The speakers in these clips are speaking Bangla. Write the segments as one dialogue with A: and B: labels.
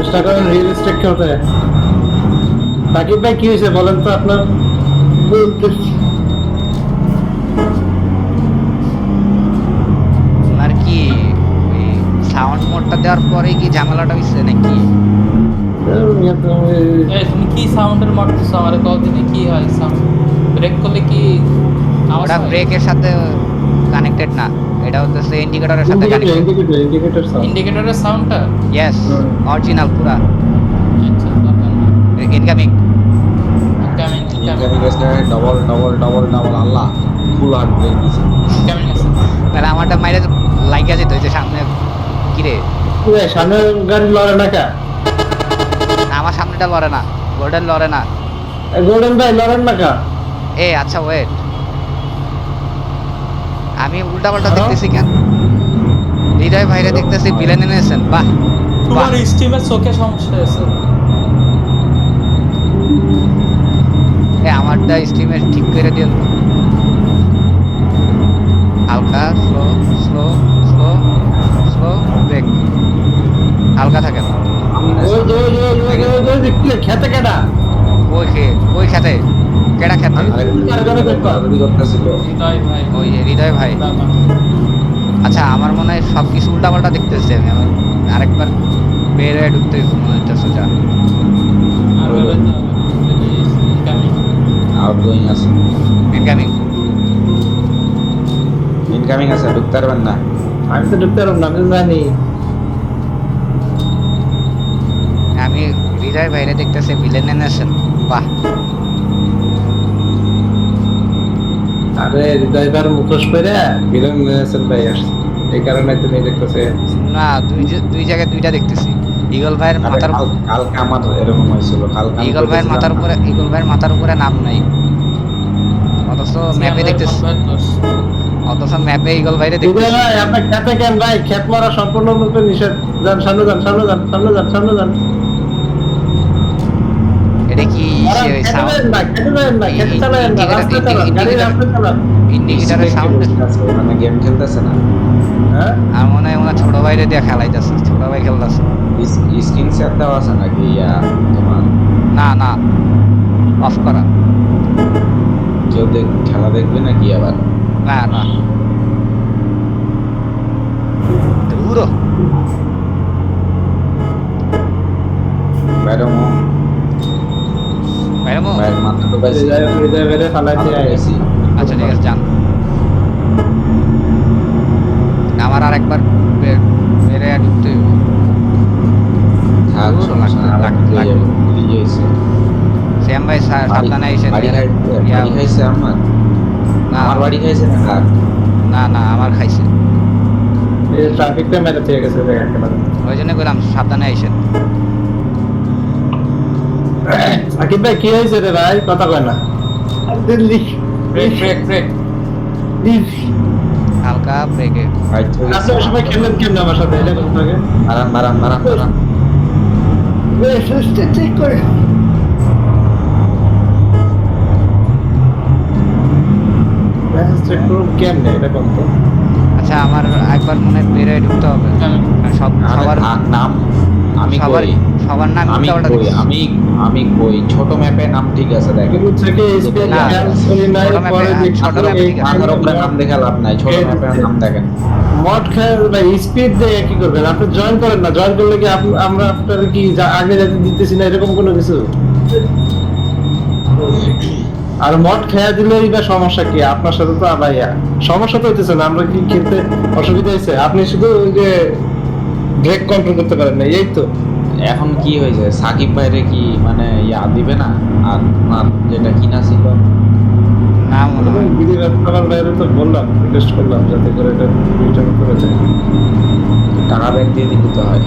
A: চেষ্টা করেন রিয়েল এস্টেট খেলতে সাকিব ভাই কি হয়েছে বলেন তো আপনার?
B: আর কি ওই সাউন্ড মোডটা দেওয়ার পরে কি ঝামেলাটা হইছে নাকি?
C: তুমি কি সাউন্ডের মারতেছো আমার কতদিনে কি হয় সাউন্ড ব্রেক করলে কি আওয়াজ
B: ওটা ব্রেকের সাথে কানেক্টেড না। এটা হচ্ছে ইন্ডিকেটরের সাথে কানেক্টেড
A: ইন্ডিকেটর সাউন্ড
C: ইন্ডিকেটরের সাউন্ডটা
B: ইয়েস অরিজিনাল পুরা
C: আচ্ছা
B: ইনকামিং
C: ইনকামিং ইনকামিং
D: ইনকামিং এসে ডবল ডবল ডবল ডবল আল্লাহ ফুল হার্ট ব্রেক দিছে।
C: ইনকামিং আছে।
B: তাহলে আমারটা মাইরে লাইগা যেত ওই যে সামনে কিরে?
A: সামনে গাড়ি লড়ে না কা?
B: আমার সামনেটা লড়ে না গোল্ডেন লড়ে না।
A: গোল্ডেন ভাই লড়েন না কা?
B: এ আচ্ছা ওয়েট আমি উল্টা পাল্টা
A: হ্যাঁ?
B: দেখতেছি কেন হৃদয় ভাইরে দেখতেছি ভিলেন এনেছেন বাহ
C: তোমার স্টিমের চোখে সমস্যা আছে
B: এ আমারটা স্টিমের ঠিক করে দিল হালকা slow slow slow slow brake হালকা থাকে না
A: ওই খেতে কেডা
B: ওই খে ওই খেতে কেডা খেতে? ওই হৃদয় ভাই। আচ্ছা আমার মনে হয় সব কিছু উল্টা পাল্টা দেখতেছি। আমি আমার আরেকবার বের হয়ে ঢুকতে মনে হচ্ছে সোজা
D: আউটগোয়িং আছে।
B: ইনকামিং
D: ইনকামিং আছে ঢুকতে পারবেন না।
A: আমি তো ঢুকতে পারলাম না আমি জানি।
B: আমি হৃদয় ভাইরে দেখতেছি ভিলেন এনেছেন বাহ।
A: আরে ড্রাইভার মুখোশ করে বিলন নেছেন ভাই আসছে। এই কারণে তুমি দেখতেছে।
B: না দুই দুই জায়গায় দুইটা দেখতেছি। ইগল ভাইয়ের মাথার
D: কাল- কালকে আমার এরকম হয়েছিল কালকে আমি
B: ইগল ভাইয়ের মাথার উপরে ইগল ভাইয়ের মাথার উপরে নাম নাই। অথচ ম্যাপে দেখতেছি। অথচ ম্যাপে ইগল ভাইরে দেখতেছি।
A: ভাই আপনার খেতে কেন ভাই খেত মারা সম্পূর্ণরূপে নিষেধ। যান সামনে যান সামনে যান সামনে যান সামনে যান।
B: এটা কি
A: আরে,
B: সাউন্ড
A: যাবেন না খেতে যাবেন না খেতে
B: ই-
A: চালায়েন না
B: ইন্ডিকেটর-
A: রাস্তা চালান গাড়ি
B: ইন্ডিকেটর-
A: রাস্তা চালান
B: ইন্ডিকেটরের সাউন্ড
D: বসে আছে, গেম খেলতেছে না।
A: হ্যাঁ?
B: আর মনে হয় ওনার ছোট ভাইরে দিয়ে খেলাইতেছে ছোট ভাই খেলতেছে।
D: স্ক্রিন শেয়ার দেওয়া আছে নাকি ইয়া তোমার?
B: না না অফ করা।
D: কেউ দেখ খেলা দেখবে নাকি আবার?
B: না না। দূরো
D: ম্যাডাম
A: হৃদয় বেড়ে ফালাইতে
B: আচ্ছা ঠিক আছে যান। আমার আর একবার বেড়ে ঢুকতে হইব।
D: থাক, সমস্যা।
B: শ্যাম ভাই সাবধানে এসে
D: বাড়ি খাই- বাড়ি খাইছে আমার?
B: না।
D: আমার বাড়ি খাইছে না কার?
B: না না আমার খাইছে।
A: এই ট্রাফিকটা মেরে থেকে গেছে
B: ওই জন্য কইলাম সাবধানে আইসেন।
A: সাকিব ভাই কি হয়েছে রে ভাই? কথা কয় না। দিল্লি
C: ব্রেক ব্রেক ব্রেক
B: হালকা ব্রেকে
D: ফাইট হয়ে
A: আপনি ওই সময় খেললেন কেমন আমার সাথে? এটা কথা থাকে
D: মারান মারান মারান মারান।
A: ঠিক করে। কেমনে এটা কত
B: আচ্ছা আমার একবার মনে হয় বের ঢুকতে হবে। সব
D: আরে
B: সবার
D: নাম আমি
B: সবার
D: কই?
B: সবার নাম
D: আমি কই আমি আমি কই ছোট ম্যাপে নাম ঠিক আছে
A: এগুলো থেকে পরে
B: ম্যাপে
D: নাম দেখে লাভ নাই ছোট ম্যাপে নাম দেখেন।
A: মদ খায় ভাই স্পিড দিয়ে কি করবেন? আপনি জয়েন করেন না জয়েন করলে কি আমরা আপনার কি আগে যেতে দিতেছি না এরকম কোনো কিছু? আর মদ খেয়া দিলেই বা সমস্যা কি? আপনার সাথে তো আবাইয়া সমস্যা তো হইতেছে না আমরা কি খেতে অসুবিধা হয়েছে আপনি শুধু ওই যে ব্রেক কন্ট্রোল করতে পারেন না এই তো।
D: এখন কি হয়েছে? সাকিব ভাইরে কি মানে ইয়া দিবে না? আর আপনার যেটা কিনা ছিল?
B: না মনে হয়
A: বাইরে তো বললাম রিকোয়েস্ট করলাম যাতে করে এটা রিটার্ন করে দেয়
D: টাকা ব্যাগ দিয়ে দিতে তো হয়।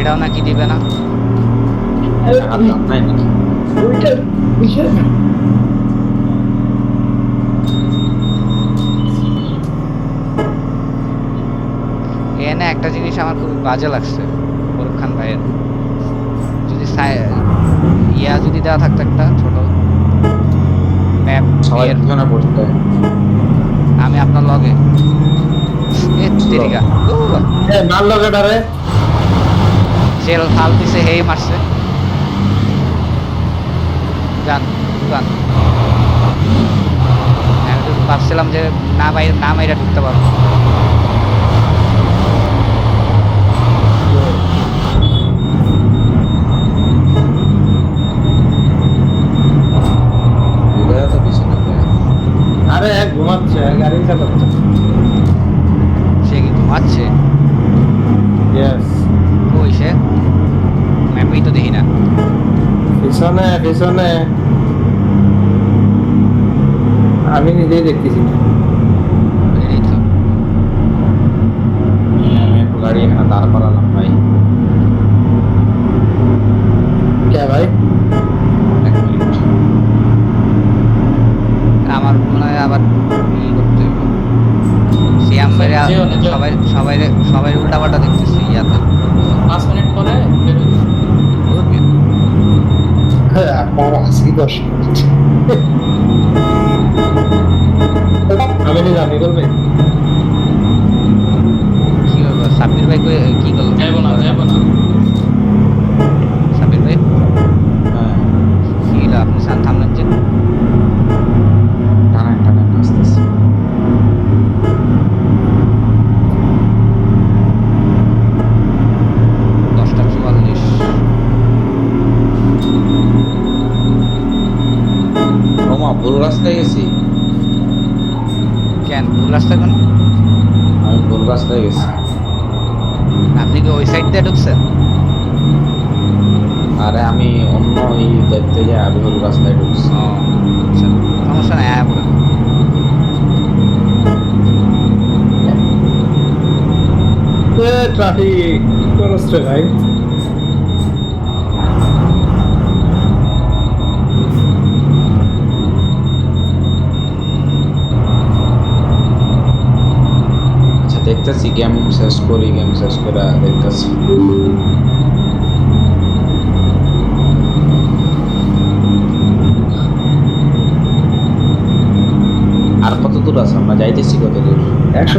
B: এটাও নাকি দিবে না?
D: টাকার দাম নাই নাকি?
A: ওইটার বিষয় না।
B: একটা জিনিস আমার খুব বাজে লাগছে। ভাইয়ের। যদি ইয়া যদি দেওয়া থাকতো একটা ছোট ম্যাপ
D: সবাই পিছনে পড়তে
B: আমি আপনার লগে। এ তেরিকা
A: এ মাল লগাটারে
B: জেল ফাল দিছে হেই মারছে। যান যান ভাবছিলাম যে না বাইরে না বাইরে ঢুকতে পারব
D: বুঝা তো পিছনে দেখ।
A: আরে এক ঘুমাচ্ছে গাড়ি চালাচ্ছে।
B: সে কি ঘুমাচ্ছে?
A: ইয়েস
B: ওই সে? ম্যাপেই তো দেখি না।
A: পিছনে পিছনে। আমি নিজেই দেখতেছি
B: এই তো।
D: আমি গাড়ি এখানে দাঁড় করালাম ভাই।
A: কে ভাই?
B: সবাই সবাই উল্টাপাল্টা উল্টা পাল্টা দেখতেছি ইয়াতে
C: পাঁচ মিনিট পরে।
A: হ্যাঁ আপনার আশি দশ মিনিট। আমি জানি করবে
B: কি হবে সাব্বির ভাই কই- কি করল?
C: যাব না যাব না।
D: ভুল রাস্তায় গেছি।
B: কেন? ভুল রাস্তা কোন?
D: আমি ভুল রাস্তায় গেছি।
B: আপনি কি ওই সাইড দিয়ে ঢুকছেন?
D: আরে আমি অন্য ই দেখতে যাই আমি ভুল রাস্তায় ঢুকছি।
B: আচ্ছা সমস্যা নাই আয়া পড়েন।
A: ট্রাফিক ভাই
D: আচ্ছা দেখতেছি গেম শেষ করি গেম শেষ করে দেখতেছি আর কত দূর আছে? আমরা যাইতেছি কত দূর?
A: একশো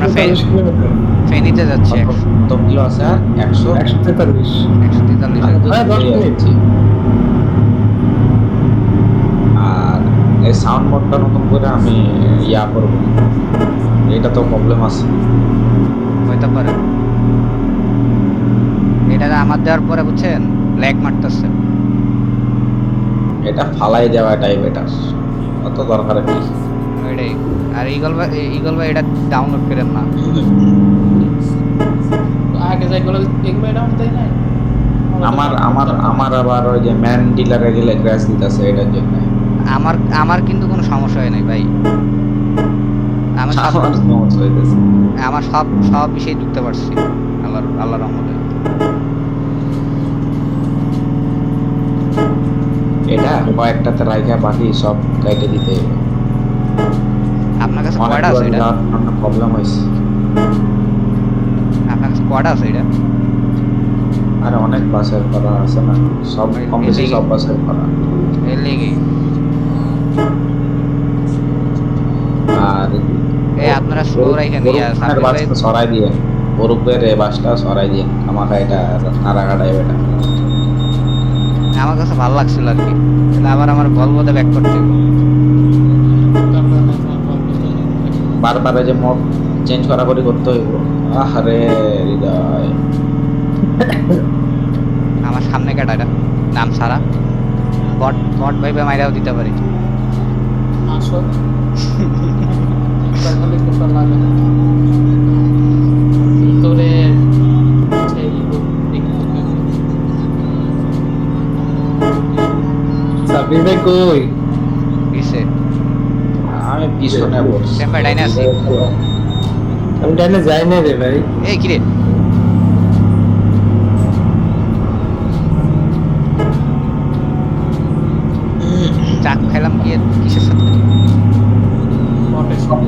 B: ফেনীতে যাচ্ছি।
D: কত কিলো আছে? আর একশো?
A: একশো তেতাল্লিশ।
B: একশো তেতাল্লিশ।
A: হ্যাঁ।
D: আর এই সাউন্ড মোডটা নতুন করে আমি ইয়া করব। এটা তো প্রবলেম আছে।
B: হইতে পারে। এটা আমার দেওয়ার পরে বুঝছেন ল্যাগ মারতেছে।
D: এটা ফালাই দেওয়া টাইপ এটা। অত দরকার কি
B: ওইটাই। আর ইগল ভাই ইগল ভাই এটা ডাউনলোড করেন না।
C: আগে যাইগুলো এগুলো এটা দেয় নাই।
D: আমার আমার আমার আবার ওই যে ম্যান ডিলারে গেলে ক্র্যাশ দিতেছে এটার জন্য।
B: আমার আমার কিন্তু কোনো সমস্যা হয় নাই ভাই। আমার সব
D: আমার
B: আমার সব সব বিষয়ে ঢুকতে পারছি। আল্লাহর আল্লাহর রহমতে।
D: এটা কয়েকটাতে রাইখা বাকি সব কেটে দিতে হবে
B: আপনার কাছে কয়টা আছে এটা?
D: প্রবলেম হয়েছে
B: আপনার কাছে কয়টা আছে এটা?
D: আরে অনেক বাসের করা আছে না। সব কম বেশি সব বাসের করা।
B: এর লেগে।
D: আর
B: এই আপনারা স্লো রাখেন ইয়া
D: সরাই দিয়ে গরুপের এই বাসটা সরাই দিয়ে আমাকে এটা নাড়াঘাটায় এটা।
B: আমার কাছে ভালো লাগছিল আর কি। তাহলে আবার আমার বলবোতে ব্যাক করতে
D: বারবার যে মোড চেঞ্জ করা করি করতে হইব। আরে হৃদয়।
B: আমার সামনে কাটা এটা। নাম সারা। বট বট ভাইবে মাইরাও দিতে পারি।
C: আসো তাহলে কোথাও লাগে না ভিতরে
A: সাবির ভাই কই?
B: কিসে?
D: আমি পিছনে বসছি
B: Temper ডাইনে আছি।
A: আমি ডাইনে যাই না রে ভাই।
B: এই কিরে? চাক খাইলাম কি কিসের সাথে
C: বটের সাথে।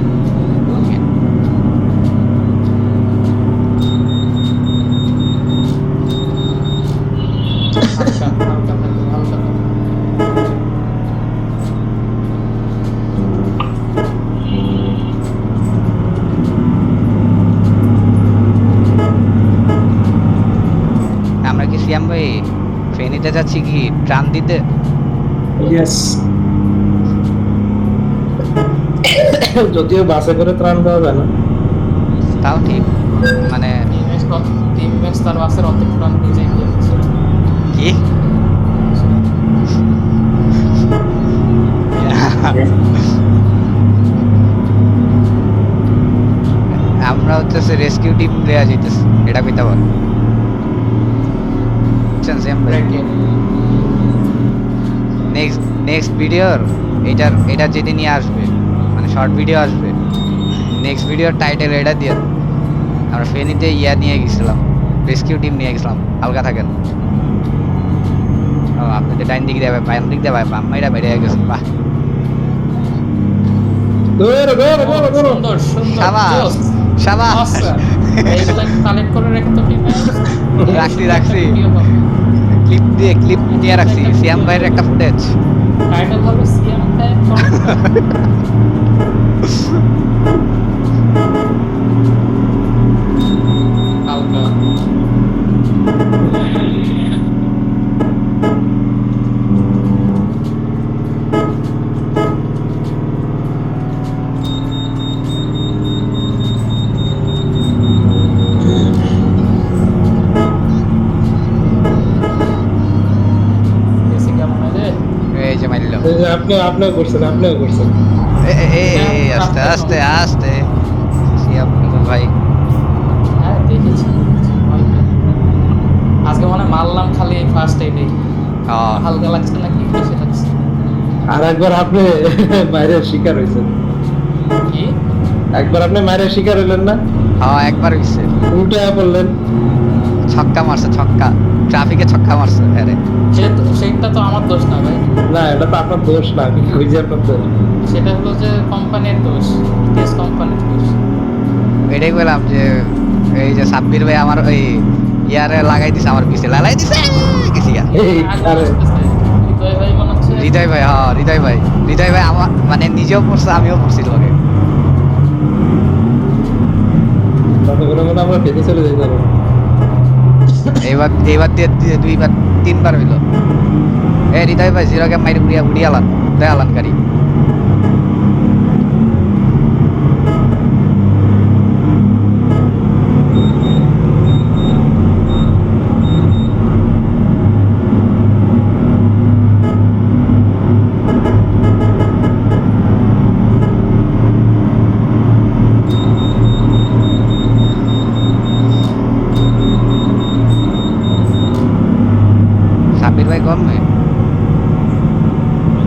C: হালকা হালকা থাকে, হালকা থাকে।
B: আমরা কি সিয়াম ভাই ফেনীতে যাচ্ছি কি ট্রান দিতে
A: ইয়েস যদিও বাসে করে ত্রাণ দেওয়া যায় না।
B: তাও ঠিক। মানে
C: তিন ম্যাচ তিন ম্যাচ তার বাসের অর্ধেক রান নিজেই দিয়ে দিচ্ছে
B: কি? আমরা হচ্ছে রেস্কিউ টিম দেয়া যাইতেছে। এটা কইতে পার বুঝছেন সিয়াম ভাই।
C: ব্রেকে
B: নেক্সট ভিডিওর এটার এটা যেদিন নিয়ে আসবে মানে শর্ট ভিডিও আসবে নেক্সট ভিডিওর টাইটেল এটা দিয়ে আমরা ফেনীতে ইয়া নিয়ে গেছিলাম রেস্কিউ টিম নিয়ে গেছিলাম হালকা থাকেন। ও আপনি তো ডাইন দিক দিয়ে বাম দিক দিয়ে বাম মাইরা বেড়ে গেছেন বাহ। রাখছি, রাখছি। ক্লিপ দিয়ে ক্লিপ দিয়ে রাখছি সিয়াম ভাইয়ের একটা ফুটেজ
C: টাইটেল হবে সিএম টাইম
B: যে
A: যে আপনি আপনিও করছেন আপনিও করছেন।
B: আস্তে আস্তে আস্তে। ভাই।
C: হ্যাঁ দেখেছি। আজকে মনে মারলাম খালি ফার্স্ট এইটাই হালকা লাগছে না কি বেশি লাগছে
A: আর একবার আপনি মায়ের শিকার হয়েছেন।
C: কি?
A: একবার আপনি মায়ের শিকার হইলেন না?
B: হ্যাঁ একবার হইছে।
A: উল্টা পড়লেন
B: ছক্কা মারছে ছক্কা। ট্রাফিকে ছক্কা মারছে আরে
C: সে তো- আমার দোষ না ভাই।
A: না এটা তো আপনার দোষ না আমি খুঁজে আপনার দোষ
C: সেটা হলো যে কোম্পানির দোষ টেস কোম্পানির দোষ।
B: এটাই বললাম যে এই যে সাব্বির ভাই আমার ওই ইয়ারে লাগাই দিছে আমার পিছে লাগাই দিছে গেছি।
C: হৃদয় ভাই মনে হচ্ছে
B: হৃদয় ভাই হ্যাঁ হৃদয় ভাই। হৃদয় ভাই আমার মানে নিজেও পড়ছে আমিও পড়ছি
A: করে আমরা চলে যেতে পারব।
B: এইবার এইবার দুইবার তিনবার হইল। এ হৃদয় ভাই জিরোকে মাইরে উড়িয়া উড়িয়ালান দেয়ালান গাড়ি।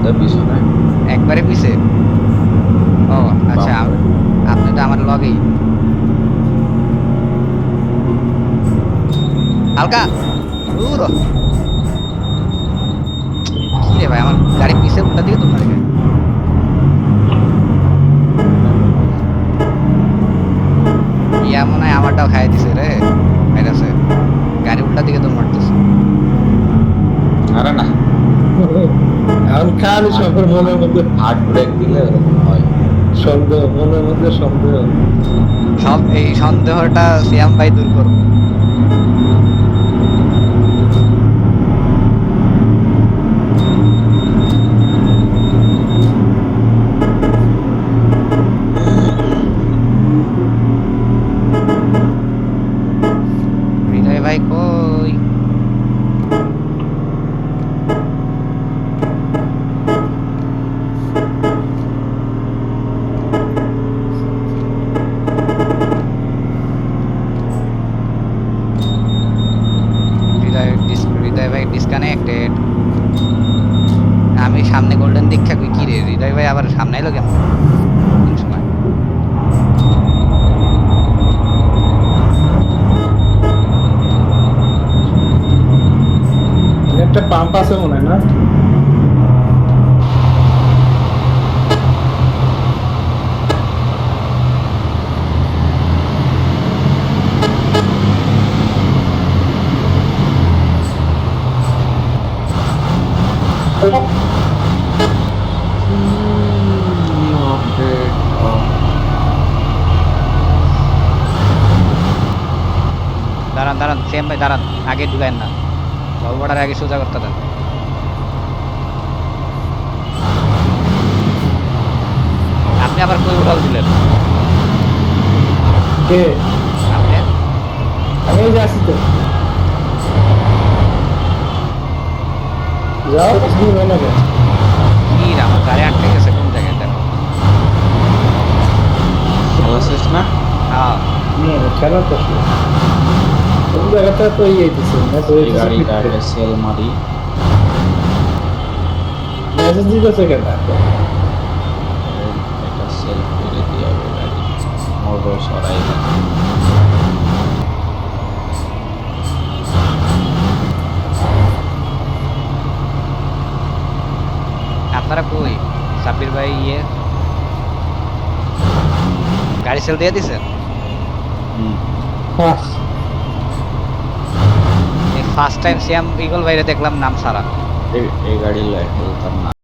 D: এটা পিছনে
B: একবারে পিছে ও আচ্ছা আপনি তো আমার লগেই। হালকা। দূর। কি রে ভাই আমার গাড়ি পিছে উল্টা দিকে তোমার ইয়া মনে হয় আমারটাও খাই দিছে রে। মেরেছে গাড়ি উল্টা দিকে তো মারতেছে।
D: আরে না।
A: এখন কার সবার মনের মধ্যে
D: ফাট ব্রেক দিলে হয়।
A: সন্দেহ মনের মধ্যে সন্দেহ।
B: সব এই সন্দেহটা সিয়াম ভাই দূর করব হৃদয় ভাই কই হৃদয় ডিস- হৃদয় ভাই ডিসকানেক্টেড আমি সামনে গোল্ডেন দীক্ষা কই কি রে হৃদয় ভাই আবার সামনে এলো কেমন কোন সময়
A: একটা পাম্প আছে মনে হয় না
B: দাঁড়ান দাঁড়ান সিএম ভাই দাঁড়ান আগে ঢুকায়েন না। জল বর্ডার আগে সোজা করতে দেন। আপনি আবার কই উঠাল দিলেন?
A: কে?
B: আপনি?
A: আমি এই যে আসি তো। যাও কিছু হয় না। কেন
B: কি রে, আমার গাড়ি আটকে গেছে কোন জায়গায় দেখো।
D: ভালো আছিস না?
B: হ্যাঁ।
A: খেলার তো আসলে কোন জায়গাটা তো ইয়ে দিচ্ছে
D: এই গাড়িটা আগে সেল মারি
A: মেসেজ দিতেছে কেন
D: এটা সেল করে দিয়ে হবে গাড়ি মোটর সরাই
B: আপনারা কই? সাব্বির ভাই ইয়ে? গাড়ি সেল দিয়ে দিছেন
D: হুম।
A: হ্যাঁ।
B: ফার্স্ট টাইম সিয়াম ইগল বাইরে দেখলাম নাম সারা।
D: এই- গাড়ি লাইট না